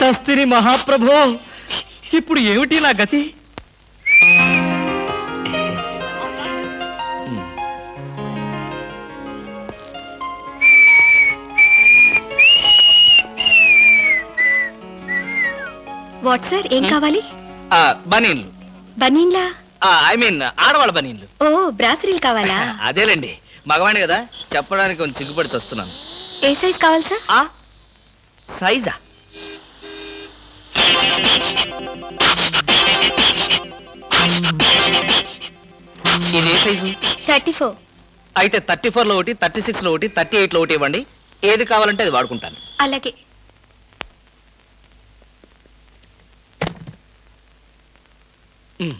చస్తిని మహాప్రభో ఇప్పుడు ఏమిటి నా గతి? వాట్ సార్ ఏం కావాలి? ఆ, బనీన్లు. బనీన్లా? ఐ మీన్ ఆడవాళ్ళ బనీన్లు. ఓ బ్రాసరీలు కావాలా? అదేలేండి. మగవాణి కదా చెప్పడానికి కొంచెం సిగ్గుపడి వస్తున్నాను ఏ సైజ్ కావాలి సార్? ఆ సైజా? ఇది ఏ సైజు? Thirty four. అయితే థర్టీ ఫోర్లో ఒకటి థర్టీ సిక్స్లో ఒకటి థర్టీ ఎయిట్లో ఒకటి ఇవ్వండి. ఏది కావాలంటే అది వాడుకుంటాను. అలాగే. ఉమ్.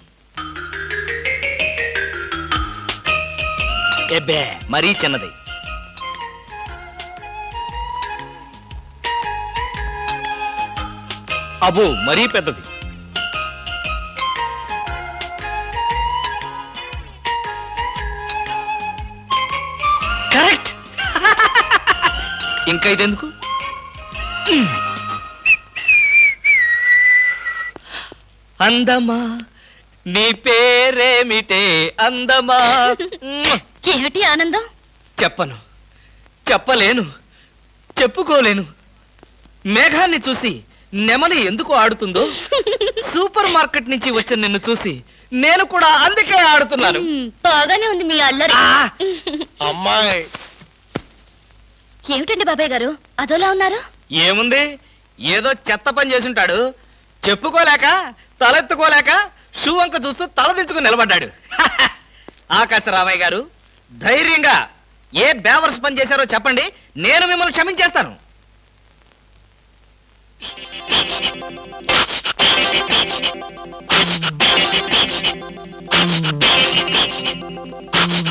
ఎబ్బే మరీ చిన్నది. అబో మరీ పెద్దది. కరెక్ట్. ఇంకా ఇదెందుకు? అందమా నీ పేరేమిటే అందమా? ఏమిటి ఆనందం? చెప్పను. చెప్పలేను. చెప్పుకోలేను. మేఘాన్ని చూసి నెమలి ఎందుకు ఆడుతుందో? సూపర్ మార్కెట్ నుంచి వచ్చిన నిన్ను చూసి నేను కూడా అందుకే ఆడుతున్నాను. బాగానే ఉంది మీ అల్లరి! అమ్మాయి. ఏమిటండి బాబాయ్ గారు? అదోలా ఉన్నారు? ఏముంది? ఏదో చెత్త పని చేసుంటాడు. చెప్పుకోలేక తలెత్తుకోలేక షూ వంక చూస్తూ తలదించుకుని నిలబడ్డాడు. ఆకాశరామయ్య గారు ధైర్యంగా ఏ బేవర్స్ పని చేశారో చెప్పండి. నేను మిమ్మల్ని క్షమించేస్తాను.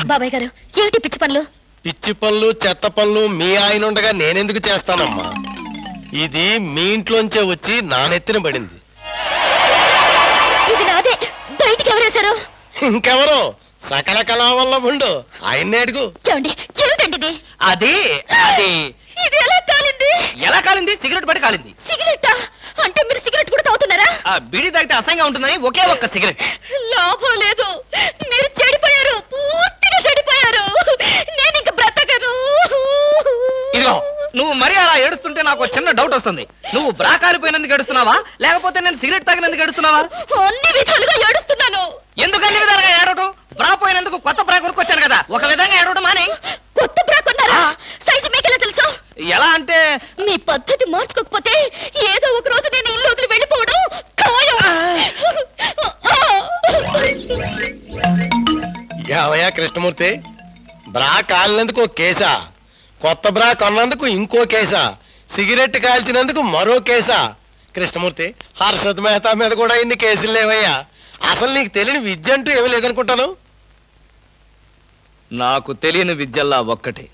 బాబాయ్ గారు ఏమిటి పిచ్చి పనులు? పిచ్చి పనులు చెత్త పనులు మీ ఆయన ఉండగా నేనెందుకు చేస్తానమ్మా? ఇది మీ ఇంట్లోంచే వచ్చి నా నెత్తిన పడింది. ఇది నాదే. బయటికి ఎవరేశారు? ఇంకెవరో? సకల కళా వల్ల ఉండు. ఆయన్నే అడుగు. ఏమండి ఏమిటండి అది అది. ఇది ఎలా కాలింది? ఎలా కాలింది? సిగరెట్ పడి కాలింది. సిగరెట్టా అంటే మీరు సిగరెట్ కూడా తాగుతున్నారా? ఆ బీడీ తాగితే అసహ్యంగా ఉంటుందని ఒకే ఒక్క సిగరెట్. లాభం లేదు. మీరు చెడిపోయారు. పూర్తిగా చెడిపోయారు. నేను ఇంక బ్రతకను. ఇదిగో నువ్వు మరీ అలా ఏడుస్తుంటే నాకు ఒక చిన్న డౌట్ వస్తుంది. నువ్వు బ్రా కాలిపోయినందుకు ఏడుస్తున్నావా? లేకపోతే నేను సిగరెట్ తాగినందుకు ఏడుస్తున్నావా? అన్ని విధాలుగా ఏడుస్తున్నాను. ఎందుకు అన్ని విధాలుగా ఏడవటం? బ్రా పోయినందుకు కొత్త బ్రా కొనుక్కొచ్చాను కదా. ఒక విధంగా ఏడవడం మానే. కొత్త బ్రా కొన్నారా? సైజు మీకెలా తెలుసు? ఎలా అంటే? మీ పద్ధతి మార్చుకోకపోతే ఏదో ఒక రోజు నేను ఇల్లు వదిలి వెళ్ళిపోవడం ఖాయం. యావయ్యా కృష్ణమూర్తి? బ్రా కాలినందుకు ఒక కేసా? కొత్త బ్రా కొన్నందుకు ఇంకో కేసా? సిగరెట్ కాల్చినందుకు మరో కేసా? కృష్ణమూర్తి హర్షద్ మెహతా మీద కూడా ఇన్ని కేసులు లేవయ్యా. అసలు నీకు తెలియని విద్య అంటూ ఏమీ లేదనుకుంటాను. నాకు తెలియని విద్యల్లా ఒక్కటే.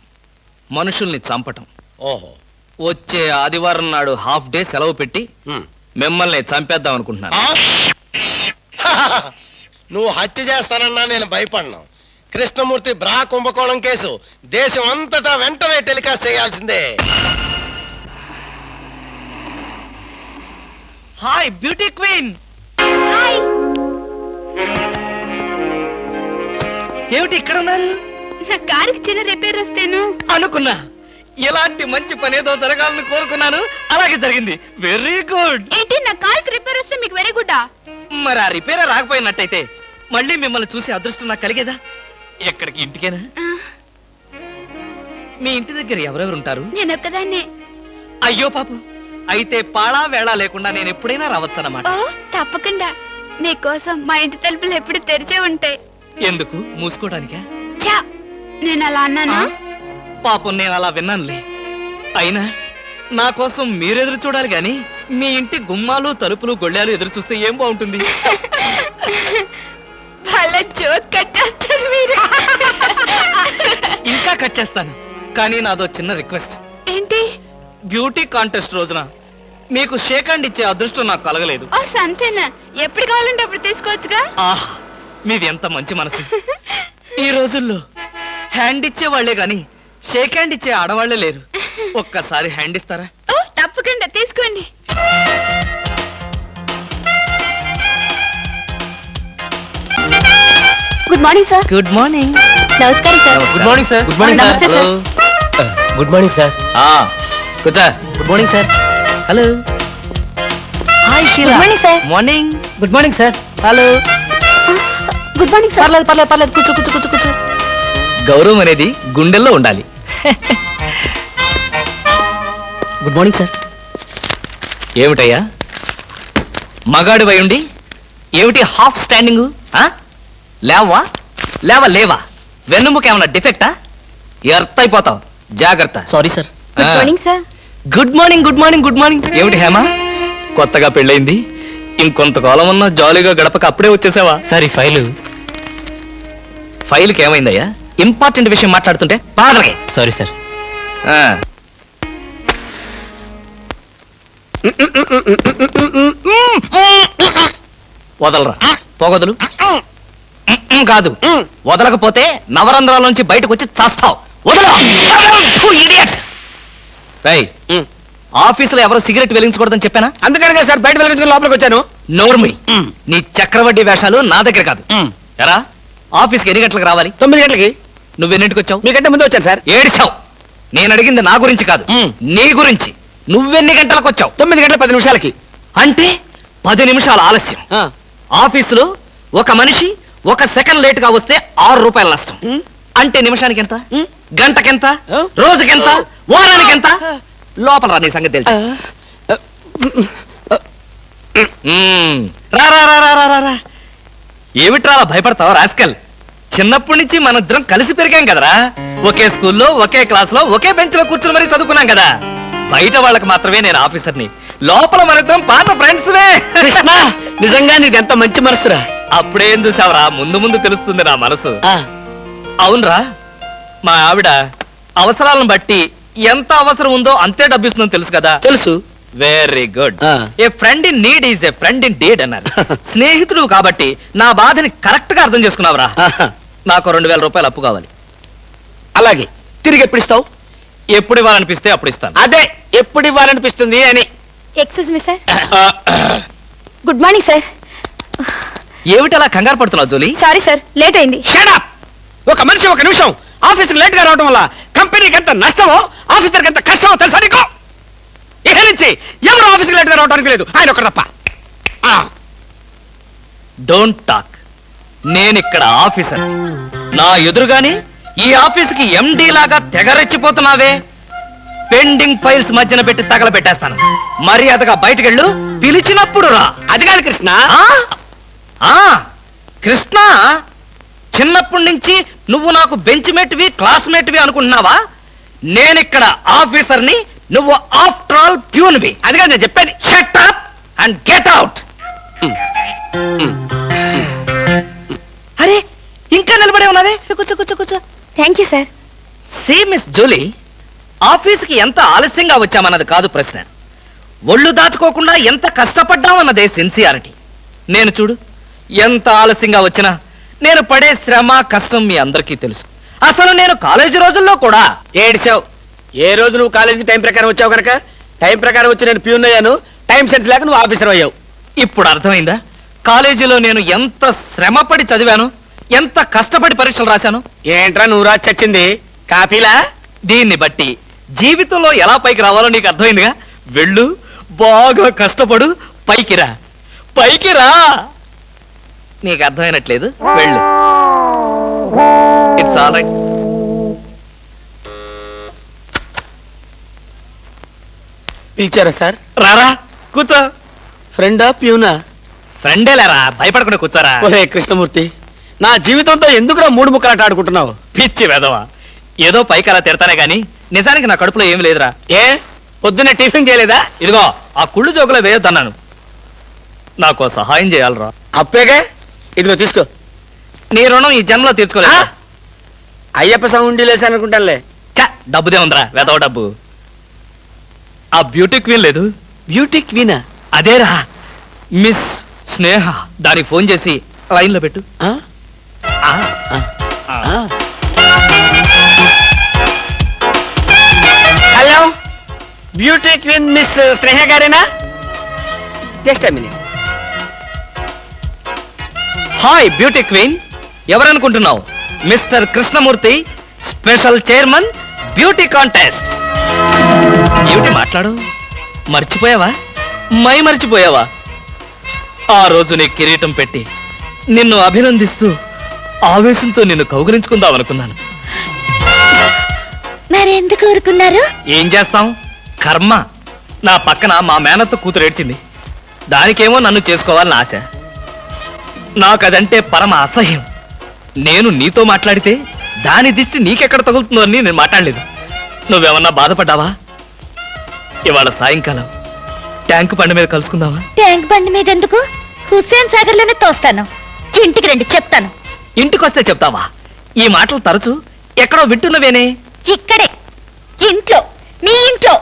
మనుషుల్ని చంపటం. ఓహో. వచ్చే ఆదివారం నాడు హాఫ్ డే సెలవు పెట్టి. మిమ్మల్ని చంపేద్దాం అనుకుంటున్నాను? నువ్వు హత్య చేస్తానన్నా నేను భయపడను. కృష్ణమూర్తి బ్రా కుంభకోణం కేసు దేశం అంతటా వెంటనే టెలికాస్ట్ చేయాల్సిందే. Hi beauty queen. ఏమిటి ఇక్కడ ఉన్నారు? నా కారుకి చిన్న రిపేర్ వస్తేను? అనుకున్నా. ఇలాంటి మంచి పని ఏదో జరగాలని కోరుకున్నాను. అలాగే జరిగింది. వెరీ గుడ్ ఏంటి నా కార్కి రిపేర్ వస్తే మీకు వెరీ గుడ్ మరి ఆ రిపేర్ రాకపోయినట్టయితే మళ్ళీ మిమ్మల్ని చూసి అదృష్టం నాకు కలిగేదా? ఎక్కడికి? ఇంటికేనా? మీ ఇంటి దగ్గర ఎవరెవరు ఉంటారు? నేను ఒక్కదాన్నే. అయ్యో పాపం. అయితే పాళా వేళ లేకుండా నేను ఎప్పుడైనా రావచ్చన్నమాట. ఓ తప్పకుండా. మీకోసం మా ఇంటి తలుపులు ఎప్పుడు తెరిచే ఉంటాయి. ఎందుకు? మూసుకోవడానికా? నేను అలా అన్నానా? పాపం నేను అలా విన్నానులే. అయినా నా కోసం మీరెదురు చూడాలి గాని మీ ఇంటి గుమ్మాలు తలుపులు గొళ్ళాలు ఎదురు చూస్తే ఏం బాగుంటుంది? భలే జోక్ కట్టేస్తారు మీరు. ఇంకా కట్ చేస్తాను. కానీ నాదో చిన్న రిక్వెస్ట్. ఏంటి? బ్యూటీ కాంటెస్ట్ రోజున మీకు షేక్ హ్యాండ్ ఇచ్చే అదృష్టం నాకు కలగలేదు. ఓ సంతేనా? ఎప్పుడు కావాలంటే అప్పుడు తీసుకోవచ్చుగా? ఆహ్ మీది ఎంత మంచి మనసు. ఈ రోజుల్లో హ్యాండ్ ఇచ్చే వాళ్ళే గాని షేక్ హ్యాండ్ ఇచ్చే ఆడవాళ్ళే లేరు. ఒక్కసారి హ్యాండ్ ఇస్తారా? ఓ తప్పకుండా తీసుకోండి. Good morning sir good morning నమస్కారం sir good morning sir good morning నమస్తే సార్ గుడ్ మార్నింగ్ సార్ కూర్చో good morning sir hello hi good morning sir morning good morning sir hello good morning sir పర్లేదు పర్లేదు పర్లేదు కూర్చో కూర్చో కూర్చో కూర్చో గౌరవం అనేది గుండెల్లో ఉండాలి. Good morning sir. ఏమిటయ్యా? మగాడు ఉండి ఏమిటి హాఫ్ స్టాండింగ్? లేవా? లేవా లేవా? వెన్నుముక ఏమన్నా డిఫెక్టా? ఎర్త్ అయిపోతావు. జాగ్రత్త. Sorry sir. Good morning sir. Good morning good morning good morning. ఏమిటి హేమ? కొత్తగా పెళ్ళైంది ఇంకొంతకాలం ఉన్న జాలీగా గడపక అప్పుడే వచ్చేసావా? సరే ఫైలు. ఫైల్కి ఏమైందయ్యా? ఇంపార్టెంట్ విషయం మాట్లాడుతుంటే పాదరకే సారీ సార్. వదలరా. పోగొదలు. కాదు. వదలకపోతే నవరంధ్రాల నుంచి బయటకు వచ్చి చస్తావు. వదలు. ఇడియట్. రేయ్ ఆఫీసులో ఎవరో సిగరెట్ వెలిగించకూడదని చెప్పానా? అందుకనే సార్ బయట వెళ్ళి లోపలికి వచ్చాను. నోర్మి. నీ చక్రవడ్డీ వేషాలు నా దగ్గర కాదు. ఎరా? ఆఫీస్కి ఎన్ని గంటలకు రావాలి? తొమ్మిది గంటలకి. నువ్వెన్నింటికి వచ్చావు? మీకంటే ముందు వచ్చాను సార్. ఏడిచావు. నేను అడిగింది నా గురించి కాదు. నీ గురించి. నువ్వెన్ని గంటలకు వచ్చావు? తొమ్మిది గంటల పది నిమిషాలకి. అంటే పది నిమిషాల ఆలస్యం. ఆఫీసులో ఒక మనిషి ఒక సెకండ్ లేట్గా వస్తే ఆరు రూపాయల నష్టం. అంటే నిమిషానికి ఎంత. గంటకెంత. రోజుకెంత? వారానికి ఎంత లోపల రా నీ సంగతి తెలుసు. రా రా రా రా రా రా రా. ఏమిట్రా భయపడతావు రాస్కల్? చిన్నప్పటి నుంచి మనిద్దరం కలిసి పెరిగాం కదరా. ఒకే స్కూల్లో ఒకే క్లాస్లో ఒకే బెంచ్లో కూర్చుని మరీ చదువుకున్నాం కదా. బయట వాళ్ళకి మాత్రమే నేను ఆఫీసర్ని. లోపల మనిద్దరం పాత ఫ్రెండ్స్ కృష్ణ నిజంగా నీది ఎంత మంచి మనసురా. అప్పుడేం చూసావురా? ముందు ముందు తెలుస్తుంది నా మనసు. అవునరా మా ఆవిడ అవసరాలను బట్టి ఎంత అవసరం ఉందో అంతే డబ్బిస్తుందని తెలుసు కదా. తెలుసు. వెరీ గుడ్ ఆ. A friend in need is a friend indeed అన్నారు. స్నేహితుడు కాబట్టి నా బాధని కరెక్ట్గా అర్థం చేసుకున్నావురా. నాకు రెండు వేల రూపాయలు అప్పు కావాలి. అలాగే తిరిగి ఎప్పుడు ఇస్తావు? ఎప్పుడు ఇవ్వాలనిపిస్తే అప్పుడు ఇస్తాను. అదే ఎప్పుడు ఇవ్వాలనిపిస్తుంది అని. Excuse me sir good morning sir ఏమిటి అలా కంగారు పడుతున్నావు జోలీ? సారీ సార్ లేట్ అయింది. షడప్ ఒక మనిషి ఒక నిమిషం ఆఫీస్కి లేట్గా రావడం వల్ల కంపెనీకి ఎంత నష్టమో ఆఫీసర్కి ఎంత కష్టమో తెలుసా నీకు? ఇక నుంచి ఎవరు ఆఫీస్కి లేట్గా రావడానికి లేదు. ఆయన ఒకరు తప్ప. ఆ, డోంట్ టాక్ నేనిక్కడ ఆఫీసర్. నా ఎదురుగాని ఈ ఆఫీసుకి ఎండి లాగా తెగరెచ్చిపోతున్నావే. పెండింగ్ ఫైల్స్ మధ్యన పెట్టి తగలబెట్టేస్తాను. మర్యాదగా బయటకెళ్ళు పిలిచినప్పుడు రా. అది కాదు కృష్ణ. ఆ? కృష్ణ? చిన్నప్పటి నుంచి నువ్వు నాకు బెంచ్ మేట్వి క్లాస్మేట్వి అనుకుంటున్నావా? నేనిక్కడ ఆఫీసర్ని నువ్వు ఆఫ్టర్ ఆల్ ప్యూన్వి. అది కాదు నేను చెప్పేది shut up and get out ఇంకా నిలబడే ఉన్నావే కూర్చో కూర్చో కూర్చో thank you sir see miss Julie ఆఫీస్కి ఎంత ఆలస్యంగా వచ్చామన్నది కాదు ప్రశ్న. ఒళ్ళు దాచుకోకుండా ఎంత కష్టపడ్డామన్నదే సిన్సియారిటీ. నేను చూడు ఎంత ఆలస్యంగా వచ్చినా నేను పడే శ్రమ కష్టం మీ అందరికీ తెలుసు. అసలు నేను కాలేజీ రోజుల్లో కూడా ఏడిచావు? ఏ రోజు నువ్వు కాలేజీకి టైం ప్రకారం వచ్చావు కనుక? టైం ప్రకారం వచ్చి నేను ప్యూన్ అయ్యాను. టైం సెన్స్ లేక నువ్వు ఆఫీసర్ అయ్యావు. ఇప్పుడు అర్థమైందా? కాలేజీలో నేను ఎంత శ్రమపడి చదివాను? ఎంత కష్టపడి పరీక్షలు రాశాను? ఏంట్రా నువ్వు రాసి చచ్చింది? కాపీలా దీన్ని బట్టి జీవితంలో ఎలా పైకి రావాలో నీకు అర్థమైందిగా? వెళ్ళు బాగా కష్టపడు పైకి రా. పైకి రా! నీకు అర్థమైనట్లేదు? వెళ్ళు. ఇట్స్ ఆల్ రైట్ పిలిచారా సార్? రారా కూర్చో. ఫ్రెండా ప్యూనా? ఫ్రెండేలేరా? భయపడకుండా కూర్చోరా. ఒరే కృష్ణమూర్తి నా జీవితంతో ఎందుకురా మూడు ముక్కలాట ఆడుకుంటున్నావు? పిచ్చి వెదవా. ఏదో పైకి అలా తిడతానే గాని నిజానికి నా కడుపులో ఏం లేదురా. ఏ? పొద్దున్నే టిఫిన్ చేయలేదా? ఇదిగో ఆ కుళ్ళు జోకులో వేయొద్దన్నాను. నాకు సహాయం చేయాలరా. అప్పేగా? ఇదిగో తీసుకో. నీ రుణం ఈ జన్మలో తీర్చుకోలేదు? ఆ? అయ్యప్ప సౌండి లేసాను అనుకుంటానులే. డబ్బుదే ఉందిరా వెదవ డబ్బు. ఆ బ్యూటీ క్వీన్ లేదు. బ్యూటీ క్వీనా? అదేరా. మిస్ స్నేహ దానికి ఫోన్ చేసి లైన్లో పెట్టు. బ్యూటీ క్వీన్ మిస్ స్నేహ గారేనా? Just minute. Hi beauty queen. ఎవరనుకుంటున్నావు? Mister Krishnamurthy special chairman beauty contest. ఏమిటి మాట్లాడు? మర్చిపోయావా? మై మర్చిపోయావా? ఆ రోజు నీ కిరీటం పెట్టి నిన్ను అభినందిస్తూ ఆవేశంతో నిన్ను కౌగిలించుకుందాం అనుకున్నాను మరెందుకు ఊరుకున్నారు? ఏం చేస్తాం? కర్మ. నా పక్కన మా మేనత్త కూతురు ఏడ్చింది. దానికేమో నన్ను చేసుకోవాలని ఆశ. నాకదంటే పరమ అసహ్యం. నేను నీతో మాట్లాడితే దాని దిష్టి నీకెక్కడ తగులుతుందో అని నేను మాట్లాడలేదు. నువ్వేమన్నా బాధపడ్డావా? ఇవాళ సాయంకాలం ట్యాంక్ పండు మీద కలుసుకుందావా ట్యాంక్ బండి మీద ఎందుకు? హుస్సేన్ సాగర్లోనే తోస్తాను. ఇంటికి రండి చెప్తాను. ఇంటికొస్తే చెప్తావా? ఈ మాటలు తరచు ఎక్కడో వింటున్నవేనే? ఇక్కడే. ఇంట్లో. మీ ఇంట్లో.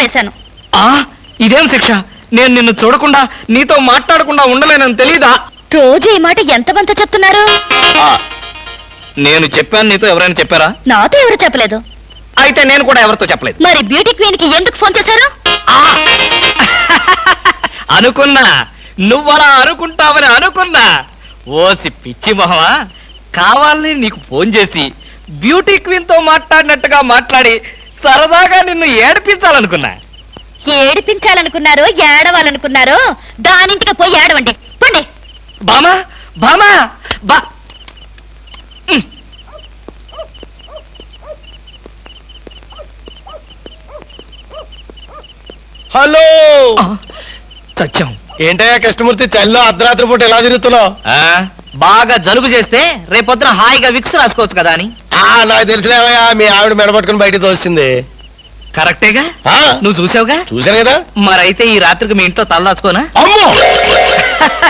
వేశాను. ఆ ఇదేం శిక్ష? నేను నిన్ను చూడకుండా నీతో మాట్లాడకుండా ఉండలేనని తెలీదా? రోజు ఈ మాట ఎంతమంత చెప్తున్నారు? ఆ, నేను చెప్పాను నీతో ఎవరైనా చెప్పారా? నాతో ఎవరు చెప్పలేదు. అయితే నేను కూడా ఎవరితో చెప్పలేదు. మరి బ్యూటీ క్వీన్కి ఎందుకు ఫోన్ చేశారు? అనుకున్నా. నువ్వలా అనుకుంటావని అనుకున్నా. ఓసి పిచ్చి మొహమా? కావాలని నీకు ఫోన్ చేసి బ్యూటీ క్వీన్తో మాట్లాడినట్టుగా మాట్లాడి సరదాగా నిన్ను ఏడిపించాలనుకున్నా. ఏడిపించాలనుకున్నారో ఏడవాలనుకున్నారో దానింటికి పోయి ఏడవండి. పండి. బామా బామా బా. హలో. చచ్చాం. ఏంటయ్యా కృష్ణమూర్తి చల్లో అర్ధరాత్రి పూట ఎలా తిరుగుతున్నావు? ఆ, బాగా జలుబు చేస్తే రేపొద్దున హాయిగా విక్స్ రాసుకోవచ్చు కదా అని. నాకు తెలిసినవయ్యా మీ ఆవిడ మెడపట్టుకుని బయటికి తోస్తుంది కరెక్టేగా? ఆ, నువ్వు చూసావుగా? చూశాను కదా. మరైతే ఈ రాత్రికి మీ ఇంట్లో తలదాచుకోనా? అమ్మో!